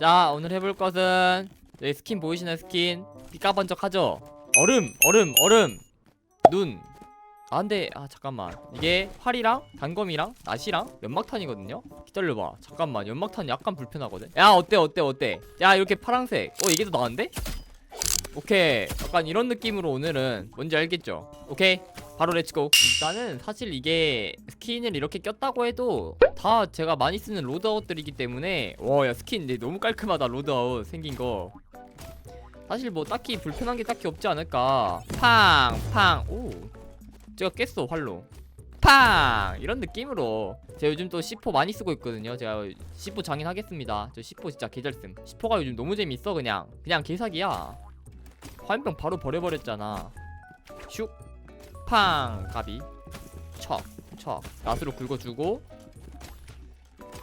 자 오늘 해볼 것은 여기 스킨 보이시나요 스킨? 삐까번쩍하죠? 얼음 얼음 얼음. 눈. 아 근데 아 잠깐만. 이게 활이랑 단검이랑 낫이랑 연막탄이거든요? 기다려봐. 잠깐만. 연막탄 약간 불편하거든? 야 어때 어때 어때? 야 이렇게 파란색. 어 이게 더 나은데? 오케이. 약간 이런 느낌으로 오늘은 뭔지 알겠죠? 오케이 바로 렛츠고 일단은 사실 이게 스킨을 이렇게 꼈다고 해도 다 제가 많이 쓰는 로드아웃들이기 때문에 와 야 스킨 근데 너무 깔끔하다 로드아웃 생긴 거. 사실 뭐 딱히 불편한 게 딱히 없지 않을까. 팡팡 오 제가 깼어 활로. 팡! 이런 느낌으로. 제가 요즘 또 C4 많이 쓰고 있거든요. 제가 C4 장인 하겠습니다. 저 C4 진짜 개잘씀. C4가 요즘 너무 재밌어 그냥. 그냥 개사기야. 화염병 바로 버려버렸잖아. 슉 팡 가비. 척척. 낫으로 긁어주고.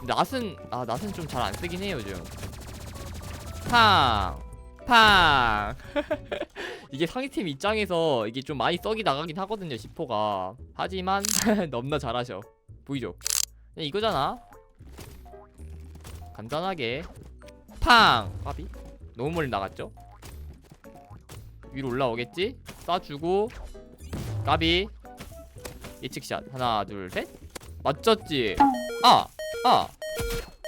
낫은 아 낫은 좀 잘 안 쓰긴 해요 요즘. 팡 팡. 이게 상위팀 입장에서 이게 좀 많이 썩이 나가긴 하거든요 10호가. 하지만 너무나 잘하셔. 보이죠? 그냥 이거잖아. 간단하게. 팡 까비. 너무 멀리 나갔죠? 위로 올라오겠지? 쏴주고 까비. 예측샷. 하나 둘셋. 맞췄지? 아 아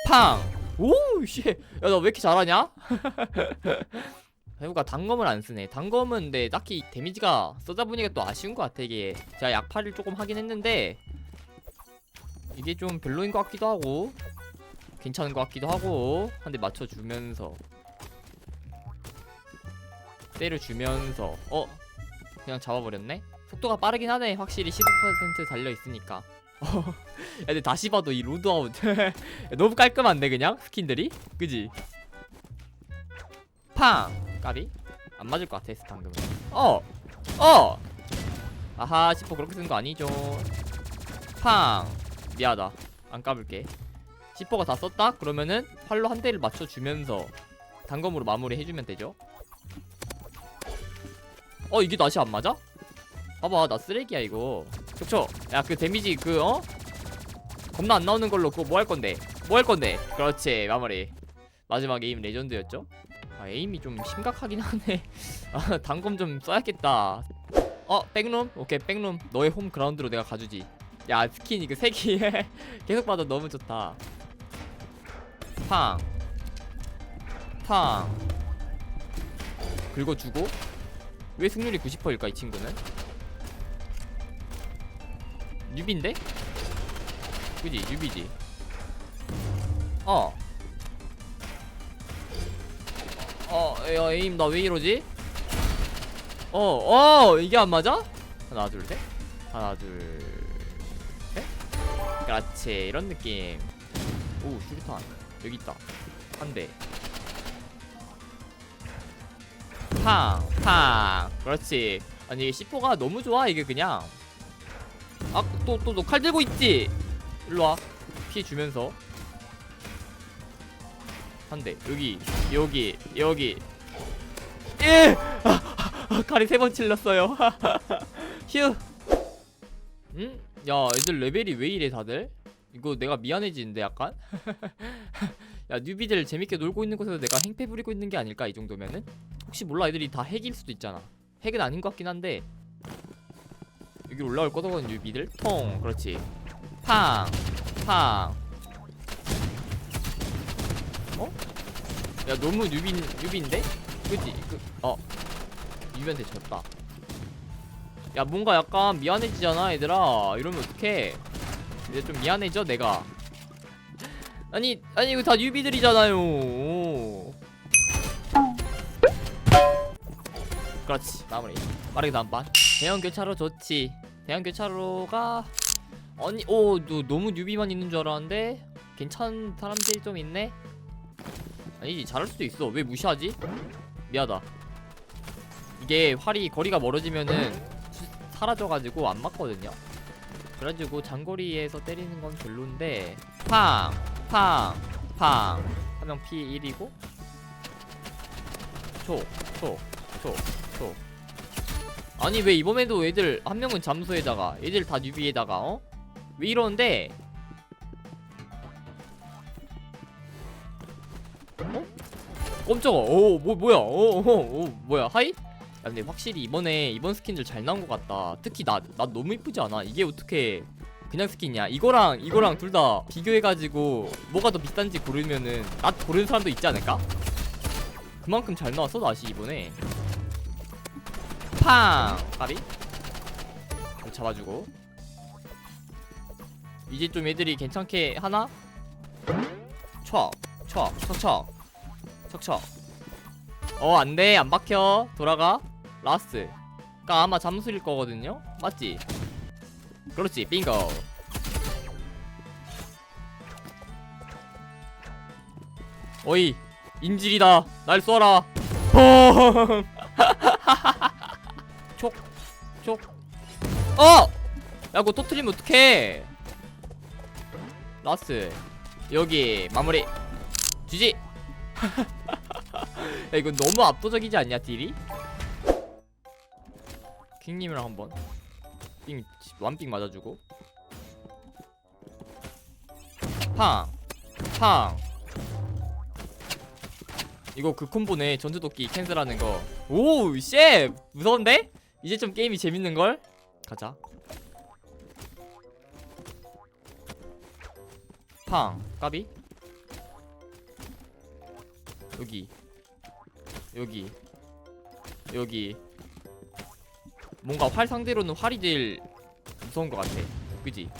팡오씨야 나 왜 이렇게 잘하냐? 배우가 단검을 안 쓰네. 단검은 근데 딱히 데미지가 써다 보니까 또 아쉬운 것 같아 이게. 제가 약팔을 조금 하긴 했는데 이게 좀 별로인 것 같기도 하고 괜찮은 것 같기도 하고 한 대 맞춰주면서. 때려주면서. 어? 그냥 잡아버렸네 속도가 빠르긴 하네. 확실히 15% 달려있으니까. 야, 근데 다시 봐도 이 로드아웃. 너무 깔끔한데 그냥? 스킨들이? 그지? 팡! 까비? 안 맞을 것 같아 방금은. 어어! 아하 10% 그렇게 쓴거 아니죠. 팡! 미안하다. 안 까불게. 10%가 다 썼다? 그러면은 활로 한 대를 맞춰주면서 단검으로 마무리 해주면 되죠. 어 이게 낫이 안 맞아? 봐봐 나 쓰레기야 이거 그쵸? 야 그 데미지 그 어? 겁나 안 나오는 걸로 그거 뭐 할 건데 뭐 할 건데 그렇지 마무리 마지막 에임 레전드였죠? 아 에임이 좀 심각하긴 하네 아 단검 좀 써야겠다 어 백룸? 오케이 백룸 너의 홈 그라운드로 내가 가주지 야 스킨 이거 색이 계속 봐도 너무 좋다 팡 팡. 긁어주고 왜 승률이 90%일까 이 친구는? 뉴비인데? 그지 뉴비지 어 어, 야, 에임 나 왜 이러지? 어, 어, 이게 안 맞아? 하나, 둘, 셋. 하나, 둘, 셋. 그렇지, 이런 느낌. 오, 수류탄. 여기 있다. 한 대. 팡, 팡. 그렇지. 아니, 이게 C4가 너무 좋아, 이게 그냥. 아, 또, 또, 너 칼 들고 있지? 일로 와. 피해 주면서. 한 대. 여기, 여기, 여기. 예! 아, 아, 칼이 세 번 찔렀어요. 휴. 응? 야, 애들 레벨이 왜 이래 다들? 이거 내가 미안해지는데 약간? 야, 뉴비들 재밌게 놀고 있는 곳에서 내가 행패 부리고 있는 게 아닐까 이 정도면은? 혹시 몰라 애들이 다 핵일 수도 있잖아. 핵은 아닌 것 같긴 한데 여기 올라올 거거든 뉴비들. 통, 그렇지. 팡, 팡. 어? 야 너무 뉴비 뉴비인데? 그지? 그, 어 뉴비한테 졌다. 야 뭔가 약간 미안해지잖아 얘들아. 이러면 어떡해? 이제 좀 미안해져 내가. 아니 아니 이거 다 뉴비들이잖아요. 그렇지 마무리. 빠르게 다음 반. 대형 교차로 좋지. 대형 교차로가 아니 오 너, 너무 뉴비만 있는 줄 알았는데 괜찮은 사람들이 좀 있네. 아니지 잘할 수도 있어 왜 무시하지? 미안하다 이게 활이 거리가 멀어지면은 수- 사라져가지고 안 맞거든요 그래가지고 장거리에서 때리는 건 별론데 팡! 팡! 팡! 한 명 피 1이고 초! 초! 초! 초 아니 왜 이번에도 애들 한 명은 잠수에다가 애들 다 뉴비에다가 어? 왜 이러는데 어? 깜짝아 오뭐 뭐야 오오 뭐야 하이? 야 근데 확실히 이번에 이번 스킨들 잘 나온 것 같다 특히 나 나 너무 이쁘지 않아? 이게 어떻게 그냥 스킨이야 이거랑 이거랑 둘 다 비교해가지고 뭐가 더 비싼지 고르면은 나 고르는 사람도 있지 않을까? 그만큼 잘 나왔어 나시 이번에 팡 까비 잡아주고 이제 좀 애들이 괜찮게 하나? 촥, 촥, 척척, 척척. 어, 안 돼, 안 박혀. 돌아가. 라스트. 가 아마 잠수일 거거든요. 맞지? 그렇지, 빙고. 어이, 인질이다. 날 쏘라. 펑. 촉, 촉. 어! 야, 그거 터트리면 어떡해? 라스 여기 마무리 지지 야 이거 너무 압도적이지 않냐 딜이? 킹님이랑 한번 삥 완삥 맞아주고 팡 팡 이거 그 콤보네 전투도끼 캔슬하는 거 오우 쉣 무서운데? 이제 좀 게임이 재밌는걸? 가자. 팡 까비. 여기. 여기. 여기. 뭔가 활 상대로는 활이 제일 무서운 것 같아. 그지?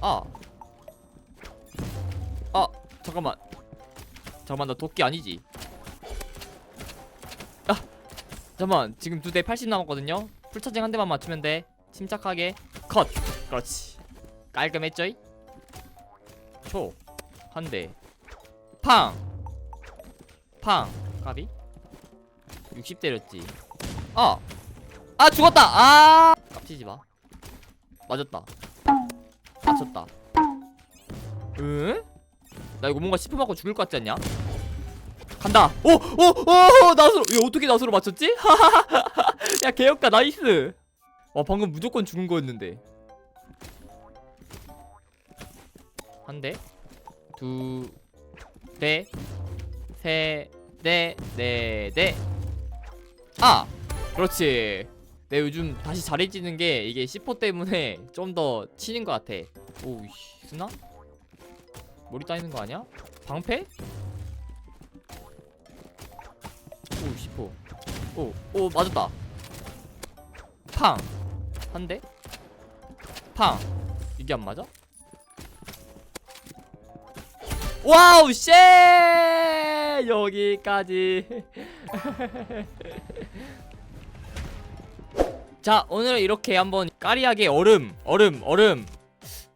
아. 아, 잠깐만. 잠깐만 나 도끼 아니지 잠깐만 지금 두 대 80 남았거든요 풀차징 한 대만 맞추면 돼 침착하게 컷 그렇지 깔끔했죠? 초. 한 대. 팡. 팡. 까비? 60 때렸지. 아. 아 죽었다. 아. 깝치지 마. 맞았다. 맞췄다. 응? 나 이거 뭔가 10분 맞고 죽을 것 같지 않냐? 간다. 오, 오, 오, 나스로. 야, 어떻게 나스로 맞췄지? 야, 개혁가 나이스. 와, 방금 무조건 죽은 거였는데. 한 대, 두 대, 세 대, 네 대. 아, 그렇지. 내 요즘 다시 잘해지는 게 이게 C4 때문에 좀 더 치는 것 같아. 오우 씨, 쓰나? 머리 따이는 거 아니야? 방패? 오, 오 맞았다. 팡. 한 대. 팡. 이게 안 맞아? 와우 쉣 여기까지 자 오늘 이렇게 한번 까리하게 얼음 얼음 얼음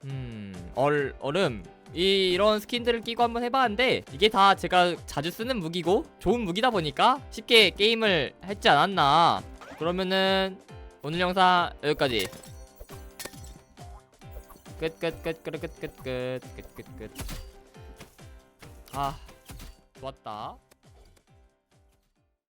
음 얼 얼음 이, 이런 스킨들을 끼고 한번 해봤는데 이게 다 제가 자주 쓰는 무기고 좋은 무기다 보니까 쉽게 게임을 했지 않았나. 그러면은 오늘 영상 여기까지. 끝 끝 끝 끝 끝 끝 끝 끝 끝. 아 좋았다